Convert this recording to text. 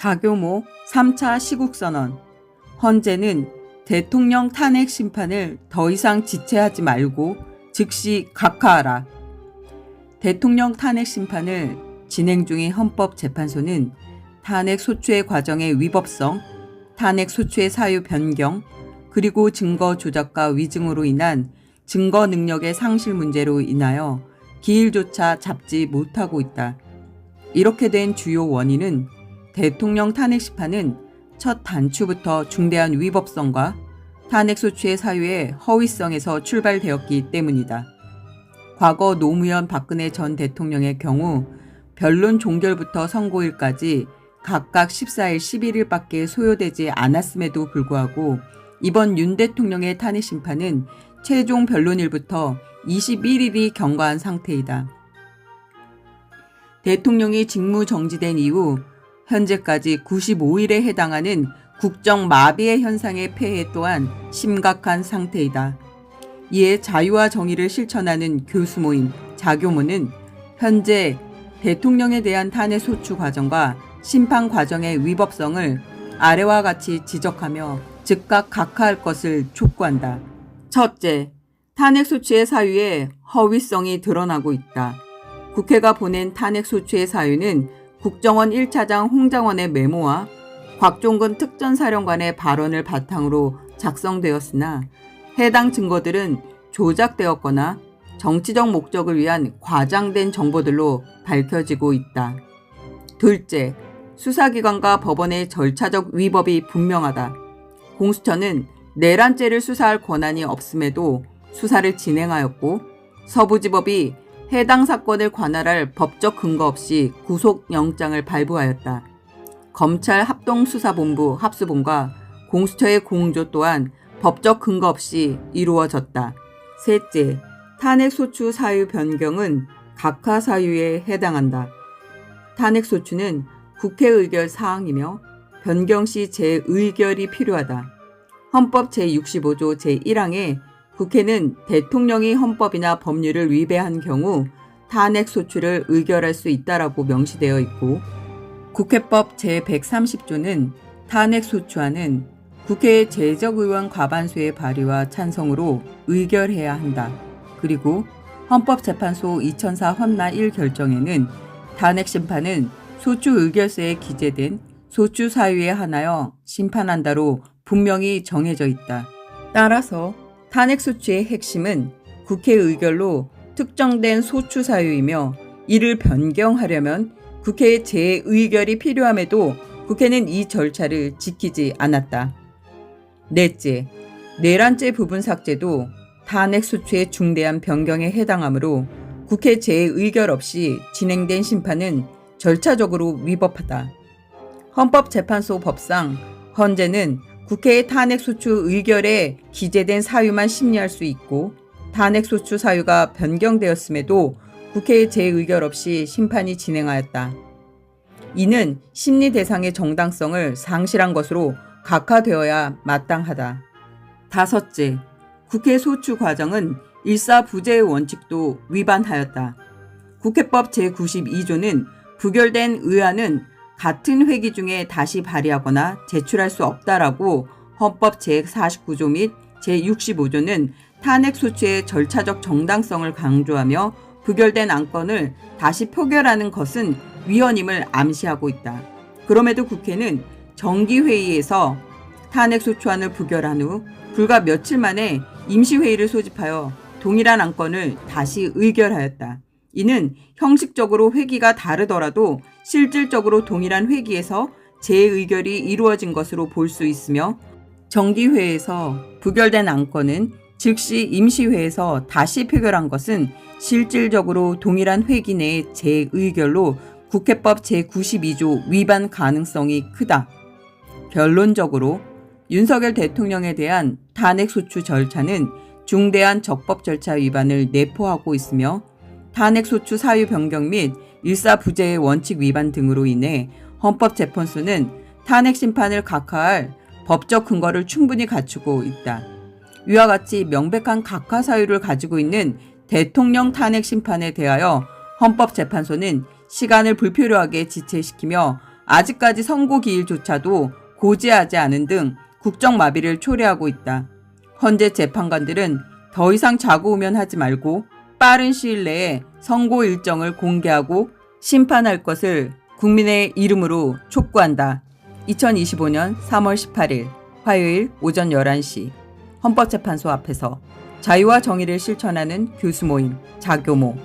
자교모 3차 시국선언. 헌재는 대통령 탄핵 심판을 더 이상 지체하지 말고 즉시 각하하라. 대통령 탄핵 심판을 진행 중인 헌법재판소는 탄핵 소추의 과정의 위법성, 탄핵 소추의 사유 변경, 그리고 증거 조작과 위증으로 인한 증거 능력의 상실 문제로 인하여 기일조차 잡지 못하고 있다. 이렇게 된 주요 원인은 대통령 탄핵 심판은 첫 단추부터 중대한 위법성과 탄핵 소추의 사유의 허위성에서 출발되었기 때문이다. 과거 노무현 박근혜 전 대통령의 경우 변론 종결부터 선고일까지 각각 14일, 11일밖에 소요되지 않았음에도 불구하고 이번 윤 대통령의 탄핵 심판은 최종 변론일부터 21일이 경과한 상태이다. 대통령이 직무 정지된 이후 현재까지 95일에 해당하는 국정 마비의 현상의 폐해 또한 심각한 상태이다. 이에 자유와 정의를 실천하는 교수 모임 자교모는 현재 대통령에 대한 탄핵 소추 과정과 심판 과정의 위법성을 아래와 같이 지적하며 즉각 각하할 것을 촉구한다. 첫째, 탄핵 소추의 사유에 허위성이 드러나고 있다. 국회가 보낸 탄핵 소추의 사유는 국정원 1차장 홍장원의 메모와 곽종근 특전사령관의 발언을 바탕으로 작성되었으나 해당 증거들은 조작되었거나 정치적 목적을 위한 과장된 정보들로 밝혀지고 있다. 둘째, 수사기관과 법원의 절차적 위법이 분명하다. 공수처는 내란죄를 수사할 권한이 없음에도 수사를 진행하였고 서부지법이 해당 사건을 관할할 법적 근거 없이 구속영장을 발부하였다. 검찰 합동수사본부 합수본과 공수처의 공조 또한 법적 근거 없이 이루어졌다. 셋째, 탄핵소추 사유 변경은 각하 사유에 해당한다. 탄핵소추는 국회 의결 사항이며 변경 시 재의결이 필요하다. 헌법 제65조 제1항에 국회는 대통령이 헌법이나 법률을 위배한 경우 탄핵 소추를 의결할 수 있다라고 명시되어 있고 국회법 제130조는 탄핵 소추안은 국회의 제적 의원 과반수의 발의와 찬성으로 의결해야 한다. 그리고 헌법재판소 2004 헌나 1 결정에는 탄핵 심판은 소추 의결서에 기재된 소추 사유에 한하여 심판한다로 분명히 정해져 있다. 따라서 탄핵 소추의 핵심은 국회 의결로 특정된 소추 사유이며 이를 변경하려면 국회의 재의결이 필요함에도 국회는 이 절차를 지키지 않았다. 넷째, 내란죄 부분 삭제도 탄핵 소추의 중대한 변경에 해당하므로 국회 재의결 없이 진행된 심판은 절차적으로 위법하다. 헌법재판소 법상 헌재는 국회의 탄핵소추 의결에 기재된 사유만 심리할 수 있고 탄핵소추 사유가 변경되었음에도 국회의 재의결 없이 심판이 진행하였다. 이는 심리 대상의 정당성을 상실한 것으로 각하되어야 마땅하다. 다섯째, 국회 소추 과정은 일사부재의 원칙도 위반하였다. 국회법 제92조는 부결된 의안은 같은 회기 중에 다시 발의하거나 제출할 수 없다라고 헌법 제49조 및 제65조는 탄핵 소추의 절차적 정당성을 강조하며 부결된 안건을 다시 표결하는 것은 위헌임을 암시하고 있다. 그럼에도 국회는 정기회의에서 탄핵 소추안을 부결한 후 불과 며칠 만에 임시회의를 소집하여 동일한 안건을 다시 의결하였다. 이는 형식적으로 회기가 다르더라도 실질적으로 동일한 회기에서 재의결이 이루어진 것으로 볼 수 있으며 정기회에서 부결된 안건은 즉시 임시회에서 다시 표결한 것은 실질적으로 동일한 회기 내의 재의결로 국회법 제92조 위반 가능성이 크다. 결론적으로 윤석열 대통령에 대한 탄핵소추 절차는 중대한 적법 절차 위반을 내포하고 있으며 탄핵소추 사유 변경 및 일사부재의 원칙 위반 등으로 인해 헌법재판소는 탄핵 심판을 각하할 법적 근거를 충분히 갖추고 있다. 위와 같이 명백한 각하 사유를 가지고 있는 대통령 탄핵 심판에 대하여 헌법재판소는 시간을 불필요하게 지체시키며 아직까지 선고 기일조차도 고지하지 않은 등 국정 마비를 초래하고 있다. 헌재 재판관들은 더 이상 자고우면 하지 말고 빠른 시일 내에 선고 일정을 공개하고 심판할 것을 국민의 이름으로 촉구한다. 2025년 3월 18일 화요일 오전 11시 헌법재판소 앞에서 자유와 정의를 실천하는 교수 모임 자교모